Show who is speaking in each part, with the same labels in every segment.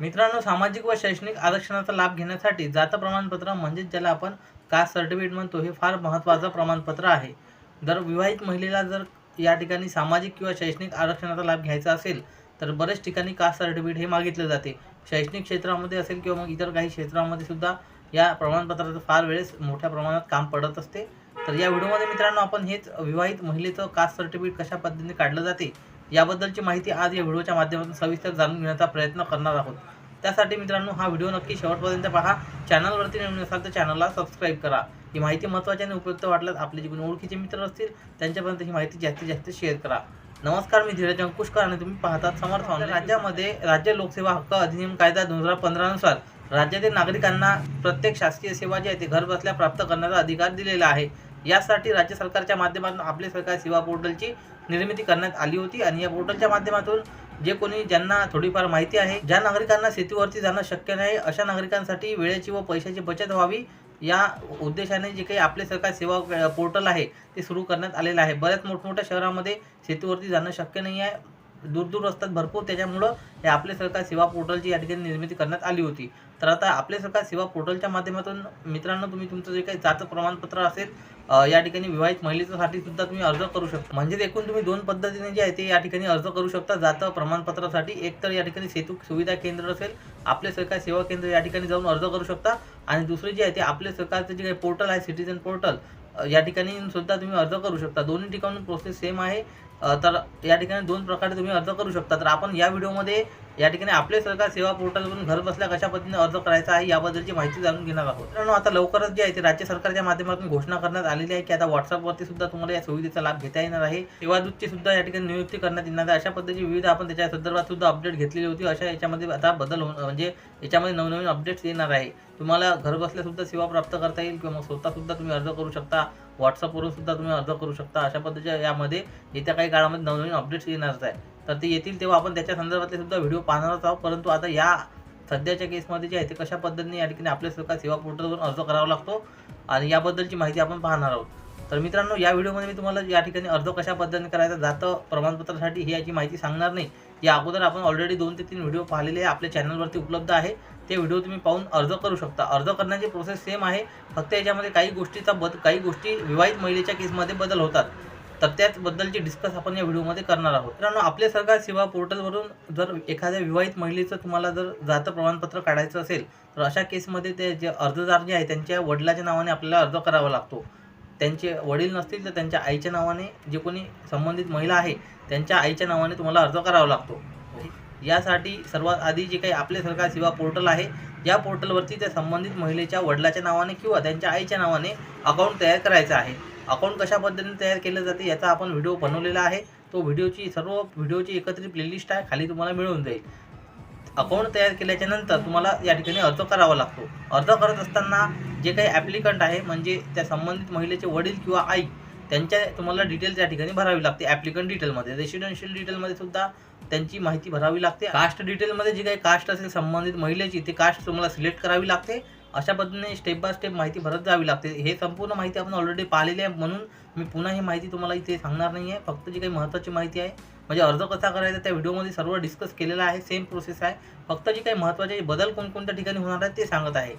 Speaker 1: मित्रांनो सामाजिक व शैक्षणिक आरक्षणाचा लाभ घेण्यासाठी जात प्रमाणपत्र म्हणजेच ज्याला आपण कास्ट सर्टिफिकेट म्हणतो हे फार महत्त्वाचं प्रमाणपत्र आहे. जर विवाहित महिलेला जर या ठिकाणी सामाजिक किंवा शैक्षणिक आरक्षणाचा लाभ घ्यायचा असेल तर बरेच ठिकाणी कास्ट सर्टिफिकेट हे मागितले जाते. शैक्षणिक क्षेत्रामध्ये असेल किंवा मग इतर काही क्षेत्रामध्ये सुद्धा या प्रमाणपत्राचं फार वेळेस मोठ्या प्रमाणात काम पडत असते. तर या व्हिडिओमध्ये मित्रांनो आपण हेच विवाहित महिलेचं कास्ट सर्टिफिकेट कशा पद्धतीने काढलं जाते याबद्दलची माहिती आज या व्हिडिओच्या माध्यमातून सविस्तर जाणून घेण्याचा प्रयत्न करणार आहोत. त्यासाठी मित्रांनो हा व्हिडिओ नक्की शेवटपर्यंत पहा. चॅनलवरती नवीन असाल तर चॅनलला सबस्क्राईब करा. ही माहिती महत्त्वाची आणि उपयुक्त वाटल्यास आपले जे कोणी ओळखीचे मित्र असतील त्यांच्यापर्यंत ही माहिती जास्तीत जास्त शेअर करा. नमस्कार मी धीरज अंकुशकर आणि तुम्ही पाहतात समर्थ ऑनलाईन राज्यामध्ये राज्य लोकसेवा हक्क अधिनियम कायदा दोन हजार पंधरानुसार राज्यातील नागरिकांना प्रत्येक शासकीय सेवा जी आहे ते घर बसल्या प्राप्त करण्याचा अधिकार दिलेला आहे. यासाठी राज्य सरकारच्या माध्यमातून आपले सरकार सेवा पोर्टलची निर्मिती करण्यात आली होती. आणि या पोर्टलच्या माध्यमातून जे कोणी ज्यांना थोडीफार माहिती आहे ज्या नागरिकांना शेतीवरती जाणं शक्य नाही अशा नागरिकांसाठी वेळेची व पैशाची बचत व्हावी या उद्देशाने जे काही आपले सरकार सेवा पोर्टल आहे ते सुरू करण्यात आलेलं आहे. बऱ्याच मोठमोठ्या शहरामध्ये शेतीवरती जाणं शक्य नाही आहे. दूर दूर असतात भरपूर. त्याच्यामुळं हे आपले सरकार सेवा पोर्टलची या ठिकाणी निर्मिती करण्यात आली होती. तर आता आपले सरकार सेवा पोर्टलच्या माध्यमातून मित्रांनो तुम्ही तुमचं जे काही जात प्रमाणपत्र असेल या ठिकाणी विवाहित महिलेसाठी सुद्धा तुम्ही अर्ज करू शकता. म्हणजे एकूण तुम्ही दोन पद्धतीने जे आहे ते या ठिकाणी अर्ज करू शकता. जात प्रमाणपत्रासाठी एक तर या ठिकाणी सेतू सुविधा केंद्र असेल आपले सरकार सेवा केंद्र या ठिकाणी जाऊन अर्ज करू शकता. आणि दुसरे जे आहे ते आपले सरकारचं जे काही पोर्टल आहे सिटीजन पोर्टल या ठिकाणी सुद्धा तुम्ही अर्ज करू शकता. दोन्ही ठिकाणून प्रोसेस सेम आहे. तर या ठिकाणी दोन प्रकारे तुम्ही अर्ज करू शकता. तर आपण या व्हिडिओमध्ये या ठिकाणी आपले सरकार सेवा पोर्टलवरून घर बसल्या कशा पद्धतीने अर्ज करायचा आहे याबद्दलची माहिती जाणून घेणार आहोत. मित्रांनो आता लवकरच जे आहे ते राज्य सरकारच्या माध्यमातून घोषणा करण्यात आलेली आहे की आता व्हॉट्सअपवरती सुद्धा तुम्हाला या सुविधेचा लाभ घेता येणार आहे. सेवादूतची सुद्धा या ठिकाणी नियुक्ती करण्यात येणार आहे. अशा पद्धतीची विविध आपण त्याच्या संदर्भात सुद्धा अपडेट घेतलेली होती. अशा याच्यामध्ये आता बदल हो म्हणजे याच्यामध्ये नवनवीन अपडेट्स येणार आहे. तुम्हाला घरबसल्यासुद्धा सुद्धा सेवा प्राप्त करता येईल किंवा मग स्वतः सुद्धा तुम्ही अर्ज करू शकता. व्हॉट्सअपवरून सुद्धा तुम्ही अर्ज करू शकता. अशा पद्धतीच्या यामध्ये येत्या काही काळामध्ये नवनवीन अपडेट्स येणारच आहे. तर ते येतील तेव्हा आपण त्याच्या संदर्भातले सुद्धा व्हिडिओ पाहणारच आहोत. परंतु आता या सध्याच्या केसमध्ये जे आहे ते कशा पद्धतीने या ठिकाणी आपल्या सरकार सेवा पोर्टलवरून अर्ज करावा लागतो आणि याबद्दलची माहिती आपण पाहणार आहोत. तर मित्रांनो या व्हिडिओमध्ये मी तुम्हाला या ठिकाणी अर्ज कशा पद्धतीने करायचा जातं प्रमाणपत्रासाठी ही याची माहिती सांगणार नाही. या अगोदर आपण ऑलरेडी दोन ते तीन व्हिडिओ पाहिलेले आहे आपल्या चॅनलवरती उपलब्ध आहे. ते व्हिडिओ तुम्ही पाहून अर्ज करू शकता. अर्ज करण्याची प्रोसेस सेम आहे फक्त याच्यामध्ये काही गोष्टीचा बद काही गोष्टी विवाहित महिलेच्या केसमध्ये बदल होतात. तर त्याचबद्दलची डिस्कस आपण या व्हिडिओमध्ये करणार आहोत. मित्रांनो आपल्या सरकार सेवा पोर्टलवरून जर एखाद्या विवाहित महिलेचं तुम्हाला जर जातं प्रमाणपत्र काढायचं असेल तर अशा केसमध्ये ते जे अर्जदार जे आहे त्यांच्या वडिलाच्या नावाने आपल्याला अर्ज करावा लागतो. त्यांचे वडील नसतील तर त्यांच्या आईच्या नावाने जे कोणी संबंधित महिला आहे त्यांच्या आईच्या नावाने तुम्हाला अर्ज करावा लागतो. यासाठी सर्वात आधी जे काही आपले सरकार सेवा पोर्टल आहे या पोर्टलवरती त्या संबंधित महिलेच्या वडिलाच्या नावाने किंवा त्यांच्या आईच्या नावाने अकाउंट तयार करायचं आहे. अकाउंट कशा पद्धतीने तयार केलं जाते याचा आपण व्हिडिओ बनवलेला आहे. तो व्हिडिओची सर्व व्हिडिओची एकत्रित प्लेलिस्ट आहे खाली तुम्हाला मिळून जाईल. अकाउंट तयार केल्याच्यानंतर तुम्हाला या ठिकाणी अर्ज करावा लागतो. अर्ज करत असताना जे काही ॲप्लिकंट आहे म्हणजे त्या संबंधित महिलेचे वडील किंवा आई त्यांच्या तुम्हाला डिटेल्स या ठिकाणी भरावी लागते. ॲप्लिकंट डिटेलमध्ये रेसिडेन्शियल डिटेलमध्ये सुद्धा त्यांची माहिती भरावी लागते. कास्ट डिटेलमध्ये जी काही कास्ट असेल संबंधित महिलेची ती कास्ट तुम्हाला सिलेक्ट करावी लागते. अशा पद्धतीने स्टेप बाय स्टेप माहिती भरत जावी लागते. हे संपूर्ण माहिती आपण ऑलरेडी पाहिलेली आहे. म्हणून मी पुन्हा ही माहिती तुम्हाला इथे सांगणार नाही आहे फक्त जी काही महत्त्वाची माहिती आहे म्हणजे अर्ज कसा करायचा त्या व्हिडिओमध्ये सर्व डिस्कस केलेला आहे. सेम प्रोसेस आहे. फक्त जी काही महत्त्वाचे बदल कोणकोणत्या ठिकाणी होणार आहेत ते सांगत आहे.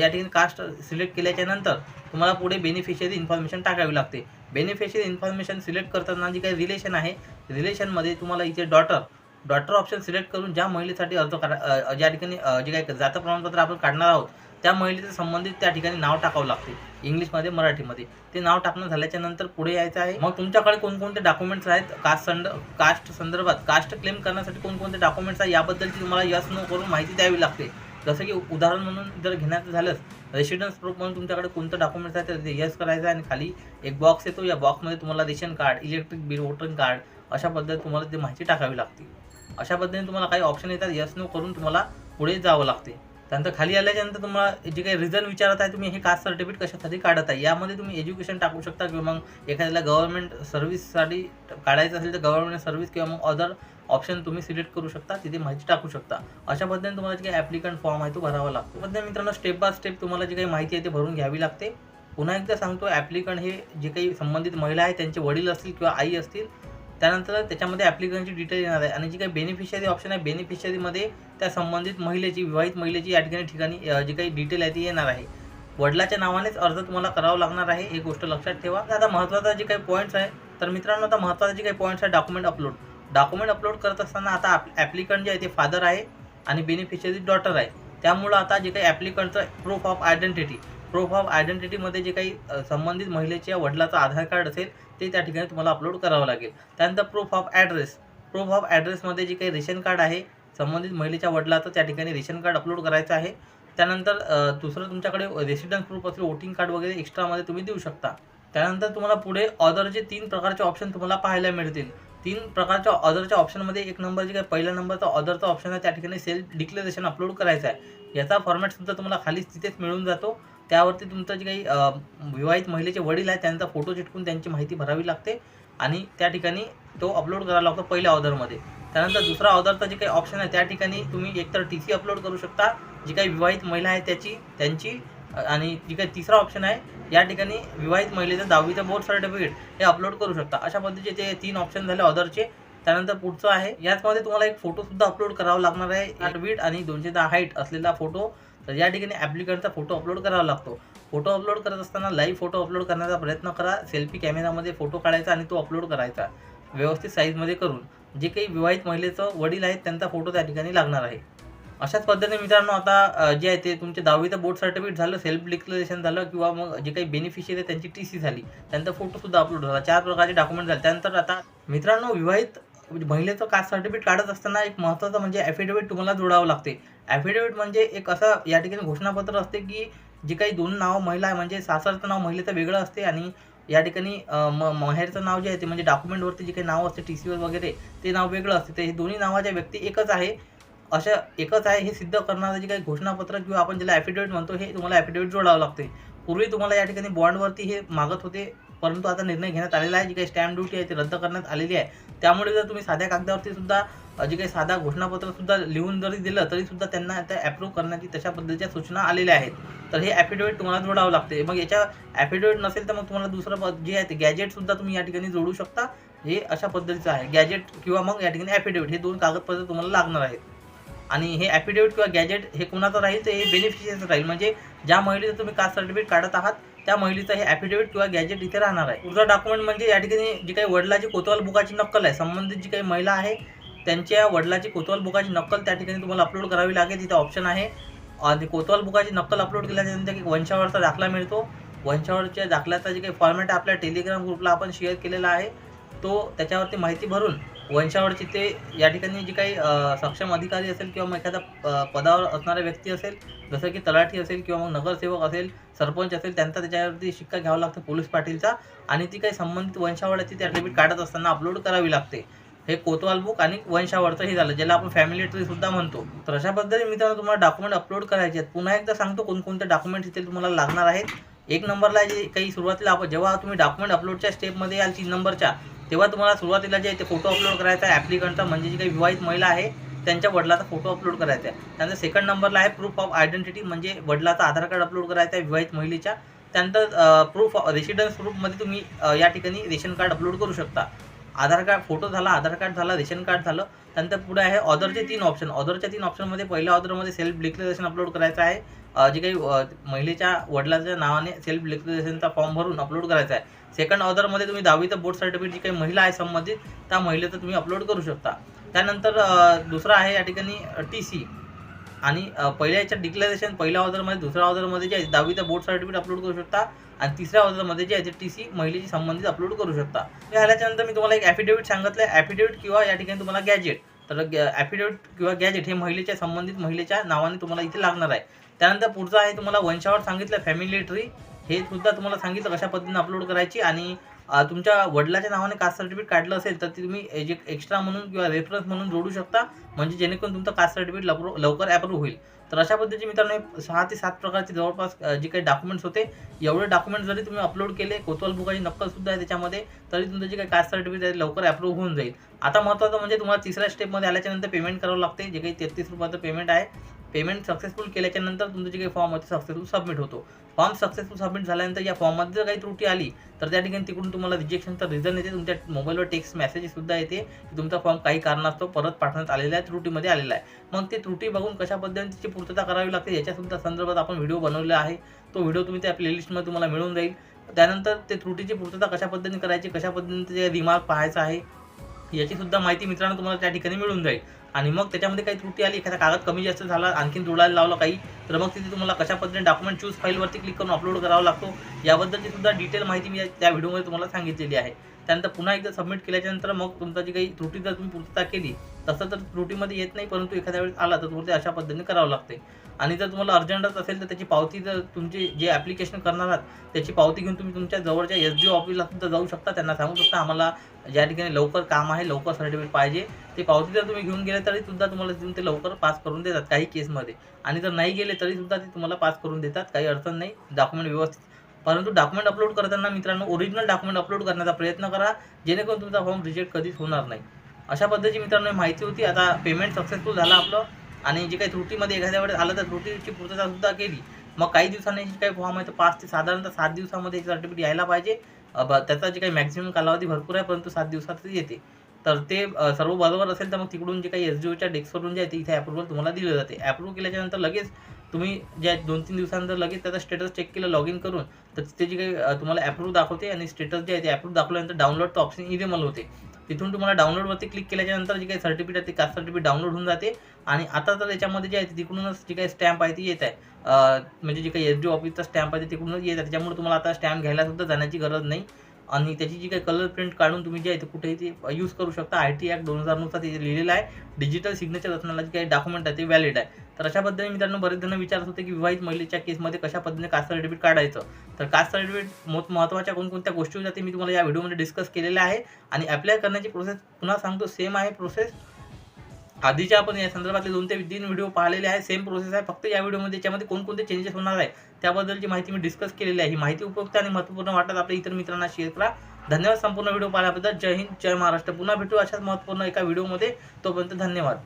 Speaker 1: या ठिकाणी कास्ट सिलेक्ट केल्याच्यानंतर तुम्हाला पुढे बेनिफिशियरी इन्फॉर्मेशन टाकावी लागते. बेनिफिशियरी इन्फॉर्मेशन सिलेक्ट करताना जी काही रिलेशन आहे रिलेशनमध्ये तुम्हाला इथे डॉटर डॉटर ऑप्शन सिलेक्ट करून ज्या महिलेसाठी अर्ज करा ज्या ठिकाणी जे काही जातं प्रमाणपत्र आपण काढणार आहोत त्या महिलेचं संबंधित त्या ठिकाणी नाव टाकावं लागते. इंग्लिशमध्ये मराठीमध्ये. ते नाव टाकणं झाल्याच्यानंतर पुढे यायचं आहे. मग तुमच्याकडे कोणकोणते डॉक्युमेंट्स आहेत? कास्ट संद कास्ट संदर्भात कास्ट क्लेम करण्यासाठी कोणकोणते डॉक्युमेंट्स आहेत? याबद्दलची तुम्हाला यस नो करून माहिती द्यावी लागते. जसं की उदाहरण म्हणून जर घेण्याचं झालंच रेसिडन्स प्रूफ म्हणून तुमच्याकडे कोणतं डॉक्युमेंट्स आहे? तर ते यस करायचं आहे आणि खाली एक बॉक्स येतो. या बॉक्समध्ये तुम्हाला ration card electric bill voter card अशा पद्धतीने तुम्हाला ती माहिती टाकावी लागते. अशा पद्धतीने तुम्हाला काही ऑप्शन येतात यस नो करून तुम्हाला पुढे जावं लागते. त्यानंतर खाली आल्याच्यानंतर तुम्हाला जे काही रिझन विचारत आहे तुम्ही हे कास्ट सर्टिफिकेट कशासाठी काढत आहे? यामध्ये तुम्ही एज्युकेशन टाकू शकता किंवा मग एखाद्याला गव्हर्नमेंट सर्व्हिससाठी काढायचं असेल तर गव्हर्नमेंट सर्व्हिस किंवा मग अदर ऑप्शन तुम्ही सिलेक्ट करू शकता तिथे माहिती टाकू शकता. अशा पद्धतीने तुम्हाला जे काही ॲप्लिकंट फॉर्म आहे तो भरावा लागतो. पद्धतीने मित्रांनो स्टेप बाय स्टेप तुम्हाला जी काही माहिती आहे ते भरून घ्यावी लागते. पुन्हा एकदा सांगतो ॲप्लिकंट हे जे काही संबंधित महिला आहे त्यांचे वडील असतील किंवा आई असतील त्यानंतर त्याच्यामध्ये ॲप्लिकंटची डिटेल येणार आहे. आणि जी काही बेनिफिशियरी ऑप्शन आहे बेनिफिशियरीमध्ये त्या संबंधित महिलेची विवाहित महिलेची या ठिकाणी ठिकाणी जी काही डिटेल आहे ती येणार आहे. वडिलाच्या नावानेच अर्ज तुम्हाला करावा लागणार आहे. ही गोष्ट लक्षात ठेवा. आता महत्त्वाचा जे काही पॉईंट्स आहे तर मित्रांनो आता महत्त्वाचे जे काही पॉईंट्स आहे डॉक्युमेंट अपलोड डॉक्युमेंट अपलोड करत असताना आता ॲप्लिकंट जे आहे ते फादर आहे आणि बेनिफिशियरी डॉटर आहे. त्यामुळं आता जे काही ॲप्लिकंटचं proof of identity proof of आयडेंटिटीमध्ये जे काही संबंधित महिलेच्या वडिलाचं आधार कार्ड असेल ते त्या ठिकाणी तुम्हाला अपलोड करावं लागेल. त्यानंतर proof of address proof of ॲड्रेसमध्ये जे काही रेशन कार्ड आहे संबंधित महिलेच्या वडिलाचं त्या ठिकाणी रेशन कार्ड अपलोड करायचं आहे. त्यानंतर दुसरं तुमच्याकडे रेसिडन्स प्रूफ असेल वोटिंग कार्ड वगैरे एक्स्ट्रामध्ये तुम्ही देऊ शकता. त्यानंतर तुम्हाला पुढे ऑदरचे तीन प्रकारचे ऑप्शन तुम्हाला पाहायला मिळतील. तीन प्रकारच्या ऑदरच्या ऑप्शनमध्ये एक नंबर जे काही पहिल्या नंबरचा ऑदरचा ऑप्शन आहे त्या ठिकाणी सेल्फ डिक्लेरेशन अपलोड करायचं आहे. याचा फॉर्मॅटसुद्धा तुम्हाला खालीच तिथेच मिळून जातो. त्यावरती तुमचं जे काही विवाहित महिलेचे वडील आहेत त्यांचा फोटो चिटकून त्यांची माहिती भरावी लागते. आणि त्या ठिकाणी तो अपलोड करावा लागतो पहिल्या ऑर्डरमध्ये त्यानंतर दुसरा ऑर्डरचा जे काही ऑप्शन आहे त्या ठिकाणी तुम्ही एकतर टी सी अपलोड करू शकता. जी काही विवाहित महिला आहे त्याची त्यांची आणि जी काही तिसरा ऑप्शन आहे या ठिकाणी विवाहित महिलेचं दहावीचं बोर्ड सर्टिफिकेट हे अपलोड करू शकता. अशा पद्धतीचे ते तीन ऑप्शन झाले ऑर्डरचे त्यानंतर पुढचं आहे याचमध्ये तुम्हाला एक फोटोसुद्धा अपलोड करावा लागणार आहे. आठ बीट आणि दोनशे दहा हाईट असलेला फोटो तर या ठिकाणी ॲप्लिकंटचा फोटो अपलोड करावा लागतो. फोटो अपलोड करत असताना लाईव्ह फोटो अपलोड करण्याचा प्रयत्न करा सेल्फी कॅमेरामध्ये फोटो काढायचा आणि तो अपलोड करायचा. व्यवस्थित साईजमध्ये करून जे काही विवाहित महिलेचं वडील आहेत त्यांचा फोटो त्या ठिकाणी लागणार आहे. अशाच पद्धतीने मित्रांनो आता जे आहे ते तुमचे दहावीचं बोर्ड सर्टिफिकेट झालं सेल्फ डिक्लेरेशन झालं किंवा मग जे काही बेनिफिशियरी आहे त्यांची टी सी झाली त्यांचा फोटोसुद्धा अपलोड झाला चार प्रकारचे डॉक्युमेंट झाले. त्यानंतर आता मित्रांनो विवाहित म्हणजे महिलेचं कास्ट सर्टिफिकेट काढत असताना एक महत्त्वाचं म्हणजे ॲफिडेविट तुम्हाला जोडावं लागते. ॲफिडेविट म्हणजे एक असं या ठिकाणी घोषणापत्र असते की जे काही दोन नाव महिला आहे म्हणजे सासरचं नाव महिलेचं वेगळं असते आणि या ठिकाणी म माहेरचं नाव जे आहे ते म्हणजे डॉक्युमेंटवरती जे काही नाव असते टी सीवर वगैरे ते नाव वेगळं असते. ते हे दोन्ही नावाच्या व्यक्ती एकच आहे. अशा एकच आहे हे सिद्ध करणारं जे काही घोषणापत्र किंवा आपण ज्याला ॲफिडेविट म्हणतो हे तुम्हाला ॲफिडेविट जोडावं लागते. पूर्वी तुम्हाला या ठिकाणी बॉन्डवरती हे मागत होते. परंतु आता निर्णय घेण्यात आलेला आहे जी काही स्टॅम्प ड्युटी आहे ती रद्द करण्यात आलेली आहे. त्यामुळे जर तुम्ही साध्या कागदावरती सुद्धा जे काही साधा घोषणापत्रसुद्धा लिहून जरी दिलं तरी सुद्धा त्यांना त्या ॲप्रूव्ह करण्याची तशा पद्धतीच्या सूचना आलेल्या आहेत. तर हे ॲफिडेविट तुम्हाला जोडावं लागते मग याच्या ॲफिडेविट नसेल तर मग तुम्हाला दुसरं प जे आहे ते गॅजेटसुद्धा तुम्ही या ठिकाणी जोडू शकता. हे अशा पद्धतीचं आहे. गॅजेट किंवा मग या ठिकाणी ॲफिडेविट हे दोन कागदपत्र तुम्हाला लागणार आहेत. आणि हे ॲफिडेविट किंवा गॅजेट हे कुणाचं राहील? तर हे बेनिफिशियचं राहील. म्हणजे ज्या महिलेचं तुम्ही कास्ट सर्टिफिकेट काढत आहात त्या महिलेचं हे ॲफिडेविट किंवा गॅजेट इथे राहणार आहे. पुढचा डॉक्युमेंट म्हणजे या ठिकाणी जी काही वडिलाची कोतवाल बुकाची नक्कल आहे संबंधित जी काही महिला आहे त्यांच्या वडिलाची कोतवाल बुकाची नक्कल त्या ठिकाणी तुम्हाला अपलोड करावी लागेल. तिथे ऑप्शन आहे. आणि कोतवाल बुकाची नक्कल अपलोड केल्यानंतर एक वंशावरचा दाखला मिळतो. वंशावरच्या दाखल्याचा जे काही फॉर्मॅट आहे आपल्या टेलिग्राम ग्रुपला आपण शेअर केलेला आहे. तो त्याच्यावरती माहिती भरून वंशावळची ते या ठिकाणी जी काही सक्षम अधिकारी असेल किंवा मग एखादा पदावर असणारा व्यक्ती असेल जसं की तलाठी असेल किंवा मग नगरसेवक असेल सरपंच असेल त्यांचा त्याच्यावरती शिक्का घ्यावा लागतो पोलीस पाटीलचा आणि ती काही संबंधित वंशावळाची त्या डेबिट काढत असताना अपलोड करावी लागते. हे कोतवाल बुक आणि वंशावळचं हे झालं ज्याला आपण फॅमिली ट्री सुद्धा म्हणतो. तर अशा पद्धतीने मित्रांनो तुम्हाला डॉक्युमेंट अपलोड करायचे आहेत. पुन्हा एकदा सांगतो कोणकोणते डॉक्युमेंट इथे तुम्हाला लागणार आहेत. एक नंबरला जे काही सुरुवातीला आपण जेव्हा तुम्ही डॉक्युमेंट अपलोडच्या स्टेपमध्ये याल तीन नंबरच्या तेव्हा तुम्हाला सुरुवातीला जे ते फोटो अपलोड करायचा आहे ॲप्लिकंटचा म्हणजे जी काही विवाहित महिला आहे त्यांच्या वडिलाचा फोटो अपलोड करायचा आहे. त्यानंतर सेकंड नंबरला आहे प्रूफ ऑफ आयडेंटिटी म्हणजे वडिलाचा आधार कार्ड अपलोड करायचा आहे विवाहित महिलेच्या. त्यानंतर प्रूफ रेसिडन्स प्रूफमध्ये तुम्ही या ठिकाणी रेशन कार्ड अपलोड करू शकता. आधार कार्ड फोटो झाला आधार कार्ड झाला रेशन कार्ड झालं. त्यानंतर पुढे आहे ऑदरचे तीन ऑप्शन ऑदरच्या तीन ऑप्शनमध्ये पहिल्या ऑर्डरमध्ये सेल्फ डिक्लेरेशन अपलोड करायचं आहे. जे काही महिलेच्या वडिलाच्या नावाने सेल्फ डिक्लेरेशनचा फॉर्म भरून अपलोड करायचा आहे. सेकंड ऑर्डरमध्ये तुम्ही दहावीचं बोर्ड सर्टिफिकेट जी काही महिला आहे संबंधित त्या महिलेचं तुम्ही अपलोड करू शकता. त्यानंतर दुसरा दुसरं आहे या ठिकाणी टी सी आणि पहिल्या याच्या डिक्लेरेशन पहिल्या ऑर्डरमध्ये दुसऱ्या ऑर्डरमध्ये जे आहे दहावीचं बोर्ड सर्टिफिकेट अपलोड करू शकता. आणि तिसऱ्या ऑर्डरमध्ये जे आहे ते टी सी महिलेशी संबंधित अपलोड करू शकता. हे झाल्याच्यानंतर मी तुम्हाला एक ॲफिडेविट सांगितलं आहे ॲफिडेविट किंवा या ठिकाणी तुम्हाला गॅजेट तर ॲफिडेविट किंवा गॅजेट हे महिलेच्या संबंधित महिलेच्या नावाने तुम्हाला इथे लागणार आहे. त्यानंतर पुढचं आहे तुम्हाला वंशावर सांगितलं फॅमिली ट्री हे सुद्धा तुम्हाला सांगितलं कशा पद्धतीने अपलोड करायची आणि तुमच्या वडिलाच्या नावाने कास्ट सर्टिफिकेट काढलं असेल तर ते तुम्ही जे एक्स्ट्रा म्हणून किंवा रेफरन्स म्हणून जोडू शकता. म्हणजे जेणेकरून तुमचं कास्ट सर्टिफिकेट लवकर लवकर ॲप्रूव्ह होईल. तर अशा पद्धतीचे मित्रांनो सहा ते सात प्रकारचे जवळपास जे काही डॉक्युमेंट्स होते एवढे डॉक्युमेंट जरी तुम्ही अपलोड केले कोतवाल बुकाची नक्कलसुद्धा आहे त्याच्यामध्ये तरी तुमचं जे काही कास्ट सर्टिफिकेट आहे ते लवकर अप्रूव्ह होऊन जाईल. आता महत्त्वाचं म्हणजे तुम्हाला तिसऱ्या स्टेपमध्ये आल्याच्यानंतर पेमेंट करावं लागते. जे काही तेहतीस रुपयाचं पेमेंट आहे पेमेंट सक्सेसफुल केल्याच्यानंतर तुमचं जे काही फॉर्म आहे सक्सेसफुल सबमिट होतो. फॉर्म सक्सेसफुल सबमिट झाल्यानंतर या फॉर्ममध्ये जर काही त्रुटी आली तर त्या ठिकाणी तिकडून तुम्हाला रिजेक्शनचा रिझन येते. तुमच्या मोबाईलवर टेक्स्ट मेसेजसुद्धा येते की तुमचा फॉर्म काही कारणास्तव परत पाठवण्यात आलेला आहे त्रुटीमध्ये आलेला आहे. मग ते त्रुटी बघून कशा पद्धतीची पूर्तता करावी लागते याच्यासुद्धा संदर्भात आपण व्हिडिओ बनवलेला आहे. तो व्हिडिओ तुम्ही त्या प्लेलिस्टमध्ये तुम्हाला मिळून जाईल. त्यानंतर ते त्रुटीची पूर्तता कशा पद्धतीने करायची कशा पद्धतीने रिमार्क पाहायचा आहे याचीसुद्धा माहिती मित्रांनो तुम्हाला त्या ठिकाणी मिळून जाईल. आणि मग त्याच्यामध्ये काही त्रुटी आली एखादा कागद कमी जास्त झाला आणखीन जोडायला लावला काही तर मग तिथे तुम्हाला कशा पद्धतीने डॉक्युमेंट चूज फाईलवरती क्लिक करून अपलोड करावा लागतो याबद्दलची सुद्धा डिटेल माहिती मी या- त्या व्हिडिओमध्ये तुम्हाला सांगितलेली आहे. त्यानंतर पुन्हा एकदा सबमिट केल्याच्यानंतर मग तुमचा जी काही त्रुटी जर तुम्ही पूर्तता केली तसं तर त्रुटीमध्ये येत नाही परंतु एखाद्या वेळेस आला तर तुम्हाला ते अशा पद्धतीने करावं लागते आणि जर तुम्हाला अर्जंटच असेल तर त्याची पावती जर तुमची जे ॲप्लिकेशन करणार आहात त्याची पावती घेऊन तुम्ही तुमच्या जवळच्या एस डी ऑफिसला सुद्धा जाऊ शकता. त्यांना सांगू शकता आम्हाला ज्या ठिकाणी लवकर काम आहे लवकर सर्टिफिकेट पाहिजे. ते पावती जर तुम्ही घेऊन गेले तरी सुद्धा तुम्हाला तिथून ते लवकर पास करून देतात काही केसमध्ये आणि जर नाही गेले तरीसुद्धा ते तुम्हाला पास करून देतात. काही अडचण नाही. डॉक्युमेंट व्यवस्थित. परंतु डॉक्युमेंट अपलोड करताना मित्रांनो ओरिजिनल डॉक्युमेंट अपलोड करण्याचा प्रयत्न करा. जेणेकरून तुमचा फॉर्म रिजेक्ट कधीच होणार नाही. अशा पद्धतीची मित्रांनो माहिती होती. आता पेमेंट सक्सेसफुल झालं आपलं. आणि जे काही त्रुटीमध्ये एखाद्या वेळेस आलं तर त्रुटीची पूर्ततासुद्धा केली. मग काही दिवसांनी जे काही फॉर्म आहे तर पाच ते साधारणतः सात दिवसामध्ये सर्टिफिकेट यायला पाहिजे. ब- त्याचा जे काही मॅक्झिमम कालावधी भरपूर आहे परंतु सात दिवसात येते. तर ते सर्व बरोबर असेल तर मग तिकडून जे काही एस डी ओच्या डेस्कवरून जे आहे ते इथे अप्रुव्हल तुम्हाला दिलं जाते. अप्रूव्ह केल्याच्यानंतर लगेच तुम्ही ज्या दोन तीन दिवसानंतर लगेच त्याचा स्टेटस चेक केलं लॉग इन करून तर तिथे जे काही तुम्हाला अप्रूव्ह दाखवते आणि स्टेटस जे आहे ते अप्रूव्ह दाखवल्यानंतर डाउनलोडचं ऑप्शन इनेबल होते. तिथून तुम्हाला डाउनलोडवरती क्लिक केल्याच्यानंतर जे काही सर्टिफिकेट आहे ते कास्ट सर्टिफिकेट डाउनलोड होऊन जाते आणि आता तर त्याच्यामध्ये जे आहे तिकडूनच जी काही स्टॅम्प आहे ती येत आहे. म्हणजे जे काही एस डी ऑफिसचा स्टॅम्प आहे ते तिकडूनच येत आहे. त्याच्यामुळे तुम्हाला आता स्टॅम्प घ्यायला सुद्धा जाण्याची गरज नाही. आणि त्याची जी काही कलर प्रिंट काढून तुम्ही जे आहे ते कुठेही ते यूज करू शकता. आय टी ॲक्ट दोन हजारनुसार ते लिहिलेलं आहे. डिजिटल सिग्नेचर असणारा जे काही डॉक्युमेंट आहे ते व्हॅलिड आहे. तर अशा पद्धतीने मित्रांनो बरेच जण विचारत होते की विवाहित महिलेच्या केसमध्ये कशा पद्धतीने कास्ट सर्टिफिकेट काढायचं? तर कास्ट सर्टिफिकेट मोठ महत्त्वाच्या कोणकोणत्या गोष्टी होत्या ते मी तुम्हाला या व्हिडिओमध्ये डिस्कस केलेल्या आहे. आणि अप्लाय करण्याची प्रोसेस पुन्हा सांगतो सेम आहे प्रोसेस आधीच्या आपण या संदर्भातले दोन ते तीन व्हिडिओ पाहिलेले आहे सेम प्रोसेस आहे. फक्त या व्हिडिओमध्ये त्याच्यामध्ये कोणकोणते चेंजेस होणार आहे त्याबद्दलची माहिती मी डिस्कस केलेली आहे. ही माहिती उपयुक्त आणि महत्त्वपूर्ण वाटत आपल्या इतर मित्रांना शेअर करा. धन्यवाद संपूर्ण व्हिडिओ पाहिल्याबद्दल. जय हिंद जय महाराष्ट्र. पुन्हा भेटू अशाच महत्त्वपूर्ण एका व्हिडिओमध्ये तोपर्यंत धन्यवाद.